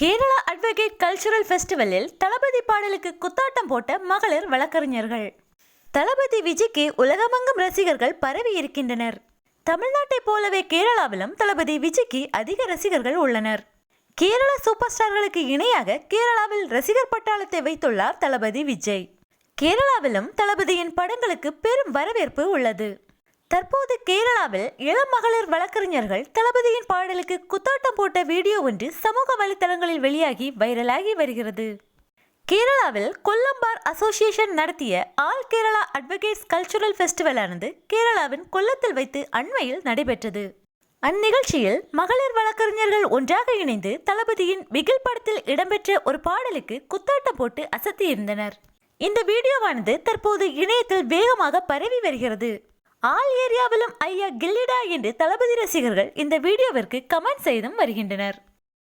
Kerala advocate cultural ஃபெஸ்டிவலில் தளபதி பாடலுக்கு குத்தாட்டம் போட்ட மகளிர் வழக்கறிஞர்கள். தளபதி விஜய்க்கு உலகமங்கும் ரசிகர்கள் பரவி இருக்கின்றனர். தமிழ்நாட்டைப் போலவே கேரளாவிலும் தளபதி விஜய்க்கு அதிக ரசிகர்கள் உள்ளனர். கேரள சூப்பர் ஸ்டார்களுக்கு இணையாக கேரளாவில் ரசிகர் பட்டாளத்தை வைத்துள்ளார் தளபதி விஜய். கேரளாவிலும் தளபதியின் படங்களுக்கு பெரும் வரவேற்பு உள்ளது. தற்போது கேரளாவில் இளம் மகளிர் வழக்கறிஞர்கள் தளபதியின் பாடலுக்கு குத்தாட்டம் போட்ட வீடியோ ஒன்று சமூக வலைத்தளங்களில் வெளியாகி வைரலாகி வருகிறது. கேரளாவில் கொல்லம்பார் அசோசியேஷன் நடத்திய ஆல் கேரளா அட்வொகேட்ஸ் கல்ச்சுரல் ஃபெஸ்டிவலானது கேரளாவின் கொல்லத்தில் வைத்து அண்மையில் நடைபெற்றது. அந்நிகழ்ச்சியில் மகளிர் வழக்கறிஞர்கள் ஒன்றாக இணைந்து தளபதியின் பிகில் படத்தில் இடம்பெற்ற ஒரு பாடலுக்கு குத்தாட்டம் போட்டு அசத்தியிருந்தனர். இந்த வீடியோவானது தற்போது இணையத்தில் வேகமாக பரவி வருகிறது. ஆல் ஏரியாவிலும் ஐயா கில்லிடா என்று தளபதி ரசிகர்கள் இந்த வீடியோவிற்கு கமெண்ட் செய்தும் வருகின்றனர்.